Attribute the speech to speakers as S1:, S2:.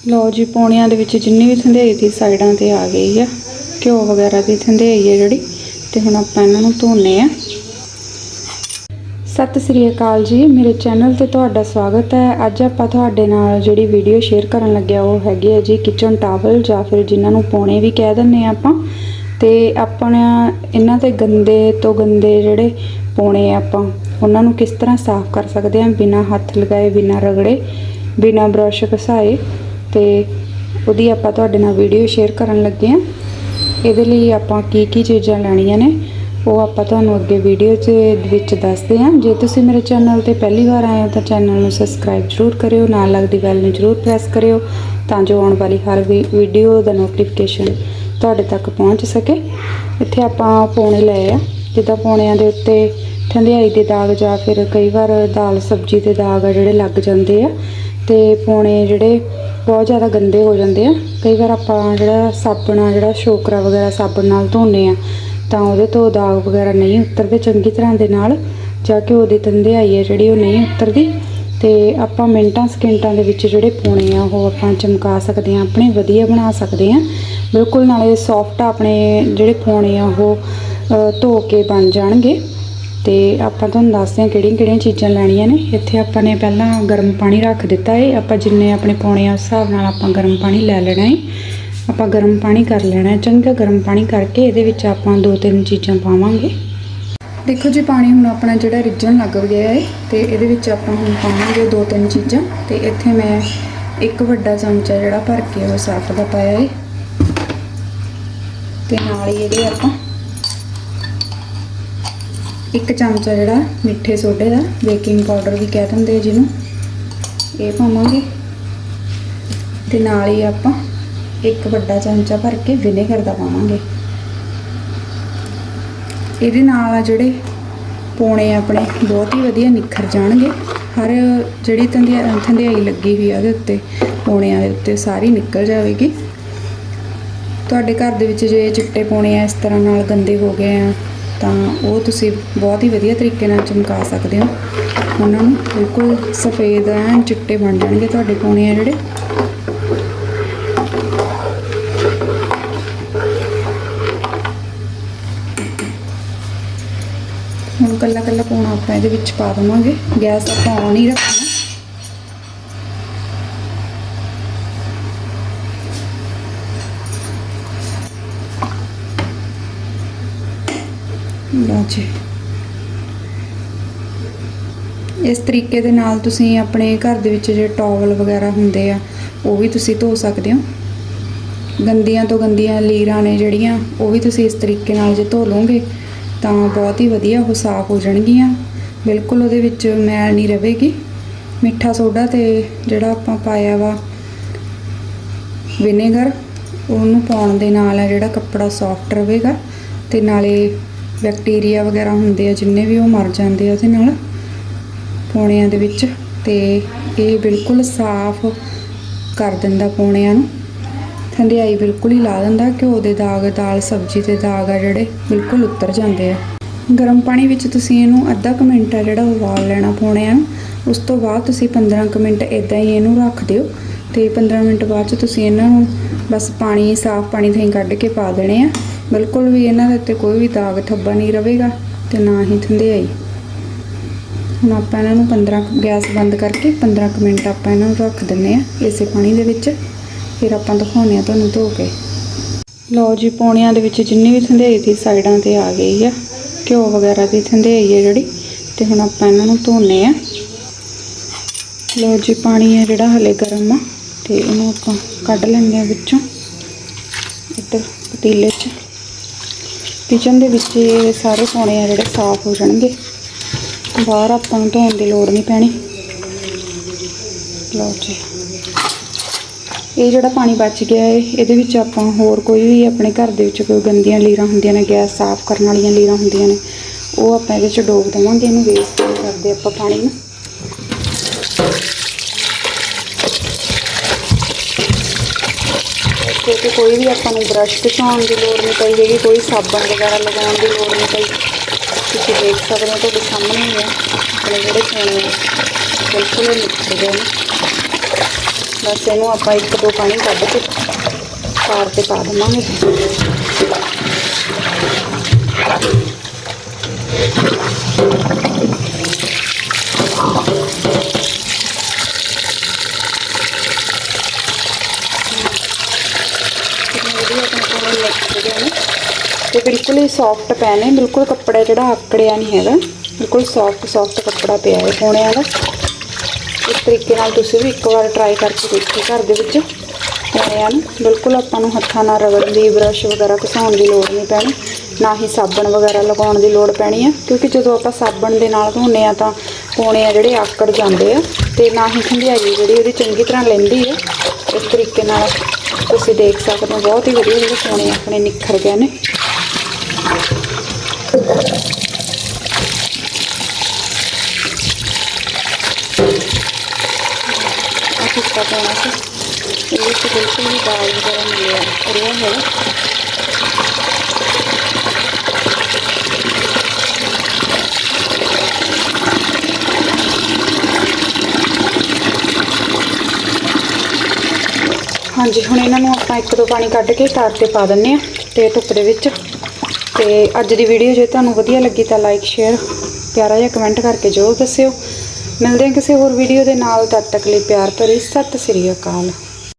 S1: ਲਓ ਜੀ, ਪੌਣਿਆਂ ਦੇ ਵਿੱਚ ਜਿੰਨੀ ਵੀ ਥੰਧੇਰੀ ਦੀ ਸਾਈਡਾਂ ਤੇ ਆ ਗਈ ਆ, ਘਿਓ ਵਗੈਰਾ ਦੀ ਥੰਧੇਰੀ ਹੈ ਜਿਹੜੀ, ਤੇ ਹੁਣ ਆਪਾਂ ਇਹਨਾਂ ਨੂੰ ਧੋਨੇ ਆ। ਸਤਿ ਸ੍ਰੀ ਅਕਾਲ ਜੀ, ਮੇਰੇ ਚੈਨਲ ਤੇ ਤੁਹਾਡਾ ਸਵਾਗਤ ਹੈ। ਅੱਜ ਆਪਾਂ ਤੁਹਾਡੇ ਨਾਲ ਜਿਹੜੀ ਵੀਡੀਓ ਸ਼ੇਅਰ ਕਰਨ ਲੱਗਿਆ, ਉਹ ਹੈਗੀ ਹੈ ਜੀ ਕਿਚਨ ਟਾਵਲ ਜਾਂ ਫਿਰ ਜਿਨ੍ਹਾਂ ਨੂੰ ਪੌਣੇ ਵੀ ਕਹਿ ਦਿੰਦੇ ਆ ਆਪਾਂ। ਤੇ ਆਪਣਾ ਇਹਨਾਂ ਤੇ ਗੰਦੇ ਤੋਂ ਗੰਦੇ ਜਿਹੜੇ ਪੌਣੇ ਆ ਆਪਾਂ, ਉਹਨਾਂ ਨੂੰ ਕਿਸ ਤਰ੍ਹਾਂ ਸਾਫ਼ ਕਰ ਸਕਦੇ ਹਾਂ ਬਿਨਾਂ ਹੱਥ ਲਗਾਏ, ਬਿਨਾਂ ਰਗੜੇ, ਬਿਨਾਂ ਬਰਸ਼ ਘਸਾਏ ਤੇ ਉਹਦੀ ਆਪਾਂ ਤੁਹਾਡੇ ਨਾਲ ਵੀਡੀਓ ਸ਼ੇਅਰ ਕਰਨ ਲੱਗੇ ਆ ਇਹਦੇ ਲਈ ਆਪਾਂ ਕੀ ਕੀ ਚੀਜ਼ਾਂ ਲੈਣੀਆਂ ਨੇ, ਉਹ ਆਪਾਂ ਤੁਹਾਨੂੰ ਅੱਗੇ ਵੀਡੀਓ 'ਚ ਵਿੱਚ ਦੱਸਦੇ ਹਾਂ। ਜੇ ਤੁਸੀਂ ਮੇਰੇ ਚੈਨਲ ਤੇ ਪਹਿਲੀ ਵਾਰ ਆਏ ਹੋ ਤਾਂ ਚੈਨਲ ਨੂੰ ਸਬਸਕ੍ਰਾਈਬ ਜ਼ਰੂਰ ਕਰਿਓ, ਨਾਲ ਲੱਗਦੀ ਬੈਲ ਨੂੰ ਜ਼ਰੂਰ ਪ੍ਰੈਸ ਕਰਿਓ, ਤਾਂ ਜੋ ਆਉਣ ਵਾਲੀ ਹਰ ਵੀਡੀਓ ਦਾ ਨੋਟੀਫਿਕੇਸ਼ਨ ਤੁਹਾਡੇ ਤੱਕ ਪਹੁੰਚ ਸਕੇ। ਇੱਥੇ ਆਪਾਂ ਪੌਣੇ ਲਏ ਆ, ਜਿੱਦਾਂ ਪੌਣਿਆਂ ਦੇ ਉੱਤੇ ਠੰਡਿਆਈ ਦੇ ਦਾਗ ਜਾਂ ਫਿਰ ਕਈ ਵਾਰ ਦਾਲ ਸਬਜ਼ੀ ਦੇ ਦਾਗ ਆ ਜਿਹੜੇ ਲੱਗ ਜਾਂਦੇ ਆ, ਤੇ ਪੌਣੇ ਜਿਹੜੇ ਬਹੁਤ ਜ਼ਿਆਦਾ ਗੰਦੇ ਹੋ ਜਾਂਦੇ ਆ। ਕਈ ਵਾਰ ਆਪਾਂ ਜਿਹੜਾ ਸਾਬਣ ਆ, ਜਿਹੜਾ ਸ਼ੋਕਰਾ ਵਗੈਰਾ ਸਾਬਣ ਨਾਲ ਧੋਨੇ ਆ, ਤਾਂ ਉਹਦੇ ਤੋਂ ਦਾਗ ਵਗੈਰਾ ਨਹੀਂ ਉਤਰਦੇ ਚੰਗੀ ਤਰ੍ਹਾਂ ਦੇ ਨਾਲ, ਜਾਂ ਕਿ ਉਹਦੀ ਤੰਦਿਆਈ ਹੈ ਜਿਹੜੀ ਉਹ ਨਹੀਂ ਉਤਰਦੀ। ਤੇ ਆਪਾਂ ਮਿੰਟਾਂ ਸਕਿੰਟਾਂ ਦੇ ਵਿੱਚ ਜਿਹੜੇ ਪੌਣੇ ਆ, ਉਹ ਆਪਾਂ ਚਮਕਾ ਸਕਦੇ ਆ, ਆਪਣੇ ਵਧੀਆ ਬਣਾ ਸਕਦੇ ਆ। ਬਿਲਕੁਲ ਨਾਲੇ ਸੌਫਟ ਆਪਣੇ ਜਿਹੜੇ ਪੌਣੇ ਆ, ਉਹ ਧੋ ਕੇ ਬਣ ਜਾਣਗੇ। ਤੇ ਆਪਾਂ ਤੁਹਾਨੂੰ ਦੱਸਦੇ ਹਾਂ ਕਿਹੜੀਆਂ ਕਿਹੜੀਆਂ ਚੀਜ਼ਾਂ ਲੈਣੀਆਂ ਨੇ। ਇੱਥੇ ਆਪਾਂ ਨੇ ਪਹਿਲਾਂ ਗਰਮ ਪਾਣੀ ਰੱਖ ਦਿੱਤਾ ਹੈ ਆਪਾਂ ਜਿੰਨੇ ਆਪਣੇ ਪਾਉਣੇ ਆ ਉਸ ਹਿਸਾਬ ਨਾਲ ਆਪਾਂ ਗਰਮ ਪਾਣੀ ਲੈ ਲੈਣਾ ਏ। ਆਪਾਂ ਗਰਮ ਪਾਣੀ ਕਰ ਲੈਣਾ ਚੰਗਾ ਗਰਮ ਪਾਣੀ ਕਰਕੇ ਇਹਦੇ ਵਿੱਚ ਆਪਾਂ ਦੋ ਤਿੰਨ ਚੀਜ਼ਾਂ ਪਾਵਾਂਗੇ। ਦੇਖੋ ਜੀ, ਪਾਣੀ ਹੁਣ ਆਪਣਾ ਜਿਹੜਾ ਰਿੱਝਣ ਲੱਗ ਗਿਆ ਹੈ ਤੇ ਇਹਦੇ ਵਿੱਚ ਆਪਾਂ ਹੁਣ ਪਾਵਾਂਗੇ ਦੋ ਤਿੰਨ ਚੀਜ਼ਾਂ। ਤੇ ਇੱਥੇ ਮੈਂ ਇੱਕ ਵੱਡਾ ਚਮਚਾ ਜਿਹੜਾ ਭਰ ਕੇ ਉਹ ਸਰਫ ਦਾ ਪਾਇਆ ਹੈ ਤੇ ਨਾਲ ਹੀ ਇਹਦੇ ਆਪਾਂ ਇੱਕ ਚਮਚਾ ਜਿਹੜਾ ਮਿੱਠੇ ਸੋਡੇ ਦਾ, ਬੇਕਿੰਗ ਪਾਊਡਰ ਵੀ ਕਹਿ ਦਿੰਦੇ ਆ ਜਿਹਨੂੰ। ਇਹ ਪਾਵਾਂਗੇ। ਤੇ ਨਾਲ ਹੀ ਆਪਾਂ ਇੱਕ ਵੱਡਾ ਚਮਚਾ ਭਰ ਕੇ ਵਿਨੇਗਰ ਦਾ ਪਾਵਾਂਗੇ। ਇਹਦੇ ਨਾਲ ਆ ਜਿਹੜੇ ਪੌਣੇ ਆਪਣੇ ਬਹੁਤ ਹੀ ਵਧੀਆ ਨਿਖਰ ਜਾਣਗੇ। ਹਰ ਜਿਹੜੀ ਧੰਦਿਆ ਧੰਦਿਆਈ ਲੱਗੀ ਹੋਈ ਆ ਉਹਦੇ ਉੱਤੇ, ਪੌਣਿਆਂ ਦੇ ਉੱਤੇ ਸਾਰੀ ਨਿਕਲ ਜਾਵੇਗੀ। ਤੁਹਾਡੇ ਘਰ ਦੇ ਵਿੱਚ ਜੇ ਚਿੱਟੇ ਪੌਣੇ ਆ, ਇਸ ਤਰ੍ਹਾਂ ਨਾਲ ਗੰਦੇ ਹੋ ਗਏ ਆ ਤਾਂ ਉਹ ਤੁਸੀਂ ਬਹੁਤ ਹੀ ਵਧੀਆ ਤਰੀਕੇ ਨਾਲ ਚਮਕਾ ਸਕਦੇ ਹੋ। ਉਹਨਾਂ ਨੂੰ ਬਿਲਕੁਲ ਸਫੇਦ ਐਨ ਚਿੱਟੇ ਬਣ ਜਾਣਗੇ ਤੁਹਾਡੇ ਪੌਣੇ ਆ ਜਿਹੜੇ। ਹੁਣ ਕੱਲਾ ਕੱਲਾ ਪੌਣਾ ਆਪਾਂ ਇਹਦੇ ਵਿੱਚ ਪਾ ਦਵਾਂਗੇ। ਗੈਸ ਆਪਾਂ ਔਨ ਹੀ ਰੱਖਣਾ। ਲਓ ਜੀ। ਇਸ ਤਰੀਕੇ ਦੇ ਨਾਲ ਤੁਸੀਂ ਆਪਣੇ ਘਰ ਦੇ ਵਿੱਚ ਜਿਹੜੇ ਟਾਵਲ ਵਗੈਰਾ ਹੁੰਦੇ ਆ, ਉਹ ਵੀ ਤੁਸੀਂ ਧੋ ਸਕਦੇ ਹੋ? ਗੰਦੀਆਂ ਤੋਂ ਗੰਦੀਆਂ ਲੀਰਾਂ ਨੇ ਜਿਹੜੀਆਂ, ਉਹ ਵੀ ਤੁਸੀਂ ਇਸ ਤਰੀਕੇ ਨਾਲ ਜੇ ਧੋ ਲਓਗੇ, ਤਾਂ ਬਹੁਤ ਹੀ ਵਧੀਆ ਉਹ ਸਾਫ਼ ਹੋ ਜਾਣਗੀਆਂ। ਬਿਲਕੁਲ ਉਹਦੇ ਵਿੱਚ ਮੈਲ ਨਹੀਂ ਰਹੇਗੀ ਮਿੱਠਾ ਸੋਡਾ ਤੇ ਜਿਹੜਾ ਆਪਾਂ ਪਾਇਆ ਵਾ ਵਿਨੇਗਰ, ਉਹਨੂੰ ਪਾਉਣ ਦੇ ਨਾਲ ਹੈ ਜਿਹੜਾ ਕੱਪੜਾ ਸੌਫਟ ਰਹੇਗਾ ਤੇ ਨਾਲੇ ਬੈਕਟੀਰੀਆ ਵਗੈਰਾ ਹੁੰਦੇ ਆ, ਜਿੰਨੇ ਵੀ ਉਹ ਮਰ ਜਾਂਦੇ ਆ ਉਹਦੇ ਨਾਲ, ਪੌਣਿਆਂ ਦੇ ਵਿੱਚ, ਤੇ ਇਹ ਬਿਲਕੁਲ ਸਾਫ਼ ਕਰ ਦਿੰਦਾ ਪੌਣਿਆਂ ਨੂੰ। ਠੰਡਿਆਈ ਬਿਲਕੁਲ ਹੀ ਲਾ ਦਿੰਦਾ, ਘਿਓ ਦੇ ਦਾਗ, ਦਾਲ, ਸਬਜ਼ੀ ਦੇ ਦਾਗ ਆ ਜਿਹੜੇ ਬਿਲਕੁਲ ਉਤਰ ਜਾਂਦੇ ਆ। ਗਰਮ ਪਾਣੀ ਵਿੱਚ ਤੁਸੀਂ ਇਹਨੂੰ ਅੱਧਾ ਕੁ ਮਿੰਟ ਆ ਜਿਹੜਾ ਉਬਾਲ ਲੈਣਾ ਪੌਣਿਆਂ ਨੂੰ, ਉਸ ਤੋਂ ਬਾਅਦ ਤੁਸੀਂ 15 ਕੁ ਮਿੰਟ ਇਦਾਂ ਹੀ ਇਹਨੂੰ ਰੱਖ ਦਿਓ, ਤੇ 15 ਮਿੰਟ ਬਾਅਦ ਚ ਤੁਸੀਂ ਇਹਨਾਂ ਨੂੰ ਬਸ ਪਾਣੀ, ਸਾਫ਼ ਪਾਣੀ ਤੋਂ ਹੀ ਕੱਢ ਕੇ ਪਾ ਦੇਣੇ ਆ। ਬਿਲਕੁਲ ਵੀ ਇਹਨਾਂ ਦੇ ਉੱਤੇ ਕੋਈ ਵੀ ਦਾਗ ਥੱਬਾ ਨਹੀਂ ਰਹੇਗਾ ਤੇ ਨਾ ਹੀ ਥੰਧਿਆਈ ਹੁਣ ਆਪਾਂ ਇਹਨਾਂ ਨੂੰ 15 ਗੈਸ ਬੰਦ ਕਰਕੇ 15 ਕੁ ਮਿੰਟ ਆਪਾਂ ਇਹਨਾਂ ਨੂੰ ਰੱਖ ਦਿੰਨੇ ਆ ਇਸੇ ਪਾਣੀ ਦੇ ਵਿੱਚ। ਫਿਰ ਆਪਾਂ ਦਿਖਾਉਂਦੇ ਆ ਤੁਹਾਨੂੰ ਧੋ ਕੇ। ਲਓ ਜੀ, ਪੌਣਿਆਂ ਦੇ ਵਿੱਚ ਜਿੰਨੀ ਵੀ ਥੰਧਿਆਈ ਸੀ ਸਾਈਡਾਂ ਤੇ ਆ ਗਈ ਆ, ਘਿਓ ਵਗੈਰਾ ਦੀ ਥੰਧਿਆਈ ਹੈ ਜਿਹੜੀ, ਤੇ ਹੁਣ ਆਪਾਂ ਇਹਨਾਂ ਨੂੰ ਧੋਨੇ ਆ। ਲਓ ਜੀ, ਪਾਣੀ ਹੈ ਜਿਹੜਾ ਹਲੇ ਗਰਮ ਆ, ਤੇ ਇਹਨੂੰ ਆਪਾਂ ਕੱਢ ਲੈਂਦੇ ਆ ਵਿੱਚੋਂ, ਇੱਕ ਪਤੀਲੇ 'ਚ। ਕਿਚਨ ਦੇ ਵਿੱਚ ਇਹ ਸਾਰੇ ਪੌਣੇ ਆ ਜਿਹੜੇ ਸਾਫ਼ ਹੋ ਜਾਣਗੇ। ਬਾਹਰ ਆਪਾਂ ਨੂੰ ਧੋਣ ਦੀ ਲੋੜ ਨਹੀਂ ਪੈਣੀ। ਲਓ ਜੀ। ਇਹ ਜਿਹੜਾ ਪਾਣੀ ਬਚ ਗਿਆ ਹੈ ਇਹਦੇ ਵਿੱਚ ਆਪਾਂ ਹੋਰ ਕੋਈ ਵੀ ਆਪਣੇ ਘਰ ਦੇ ਵਿੱਚ ਕੋਈ ਗੰਦੀਆਂ ਲੀਰਾਂ ਹੁੰਦੀਆਂ ਨੇ, ਗੈਸ ਸਾਫ਼ ਕਰਨ ਵਾਲੀਆਂ ਲੀਰਾਂ ਹੁੰਦੀਆਂ ਨੇ, ਉਹ ਆਪਾਂ ਇਹਦੇ ਚ ਡੋਬ ਦੇਵਾਂਗੇ, ਇਹਨੂੰ ਵੇਸਟ ਕਰਦੇ ਆਪਾਂ ਪਾਣੀ ਨੂੰ। ਕਿਉਂਕਿ ਕੋਈ ਵੀ ਆਪਾਂ ਨੂੰ ਬ੍ਰਸ਼ ਘਸਾਉਣ ਦੀ ਲੋੜ ਨਹੀਂ ਪਈ ਹੈਗੀ ਕੋਈ ਸਾਬਣ ਵਗੈਰਾ ਲਗਾਉਣ ਦੀ ਲੋੜ ਨਹੀਂ ਪਈ। ਤੁਸੀਂ ਦੇਖ ਸਕਦੇ ਹੋ, ਤੁਹਾਡੇ ਸਾਹਮਣੇ ਹੀ ਹੈ। ਆਪਣੇ ਜਿਹੜੇ ਪਾਣੀ ਬਿਲਕੁਲ ਹੀ ਨਿਕਲ ਨੇ। ਬਸ ਇਹਨੂੰ ਆਪਾਂ ਇੱਕ ਦੋ ਪਾਣੀ ਕੱਢ ਕੇ ਸਾਰ ਤੇ ਪਾ ਦੇਵਾਂਗੇ। ਕਿੰਨੇ ਆਪਣੇ ਕੋਲ ਮਿਕਸ ਗਏ ਨੇ। ਤੇ ਬਿਲਕੁਲ ਹੀ ਸੌਫਟ ਪੈ ਨੇ, ਬਿਲਕੁਲ ਕੱਪੜਾ ਜਿਹੜਾ ਆਕੜਿਆ ਨਹੀਂ ਹੈਗਾ। ਬਿਲਕੁਲ ਸੌਫਟ ਸੌਫਟ ਕੱਪੜਾ ਪਿਆ ਹੈ ਪੋਣਿਆਂ ਦਾ ਇਸ ਤਰੀਕੇ ਨਾਲ ਤੁਸੀਂ ਵੀ ਇੱਕ ਵਾਰ ਟਰਾਈ ਕਰਕੇ ਦੇਖੋ ਘਰ ਦੇ ਵਿੱਚ। ਪੋਣਿਆਂ ਨੂੰ। ਬਿਲਕੁਲ ਆਪਾਂ ਨੂੰ ਹੱਥਾਂ ਨਾਲ ਰਗੜਨ ਦੀ ਬ੍ਰਸ਼ ਵਗੈਰਾ ਘਸਾਉਣ ਦੀ ਲੋੜ ਨਹੀਂ ਪੈਣੀ। ਨਾ ਹੀ ਸਾਬਣ ਵਗੈਰਾ ਲਗਾਉਣ ਦੀ ਲੋੜ ਪੈਣੀ ਹੈ ਕਿਉਂਕਿ ਜਦੋਂ ਆਪਾਂ ਸਾਬਣ ਦੇ ਨਾਲ ਧੋਨੇ ਆ ਤਾਂ ਕੋਣੇ ਆ ਜਿਹੜੇ ਆਕੜ ਜਾਂਦੇ ਆ। ਤੇ ਨਾ ਹੀ ਖੰਡਿਆਈ ਜਿਹੜੀ ਉਹਦੀ ਚੰਗੀ ਤਰ੍ਹਾਂ ਲੈਂਦੀ ਹੈ ਇਸ ਤਰੀਕੇ ਨਾਲ ਤੁਸੀਂ ਦੇਖ ਸਕਦੇ ਹੋ, ਬਹੁਤ ਹੀ ਵਧੀਆ ਜਿਹੜੇ ਪੋਣੇ ਆਪਣੇ ਨਿਖਰ ਗਏ ਨੇ। ਆ ਟਿੱਕਾ ਪਾਉਣਾ ਸੀ। ਇਹ ਬਿਲਕੁਲ ਵੀ ਦਾਲ ਵਗੈਰਾ ਨਹੀਂ ਰਿਹਾ ਹੈ। ਹਾਂਜੀ, ਹੁਣ ਇਹਨਾਂ ਨੂੰ ਆਪਾਂ ਇੱਕ ਦੋ ਪਾਣੀ ਕੱਢ ਕੇ ਤਾਰ ਤੇ ਪਾ ਦਿੰਨੇ ਆ ਤੇ ਧੁੱਪ ਦੇ ਵਿੱਚ। ਤੇ ਅੱਜ ਦੀ ਵੀਡੀਓ ਜੇ ਤੁਹਾਨੂੰ ਵਧੀਆ ਲੱਗੀ ਤਾਂ ਲਾਈਕ ਸ਼ੇਅਰ ਪਿਆਰਾ ਜਿਹਾ ਕਮੈਂਟ ਕਰਕੇ ਜ਼ਰੂਰ ਦੱਸਿਓ। ਮਿਲਦੇ ਹਾਂ ਕਿਸੇ ਹੋਰ ਵੀਡੀਓ ਦੇ ਨਾਲ, ਤਦ ਤੱਕ ਲਈ ਪਿਆਰ ਭਰੀ ਸਤਿ ਸ੍ਰੀ ਅਕਾਲ।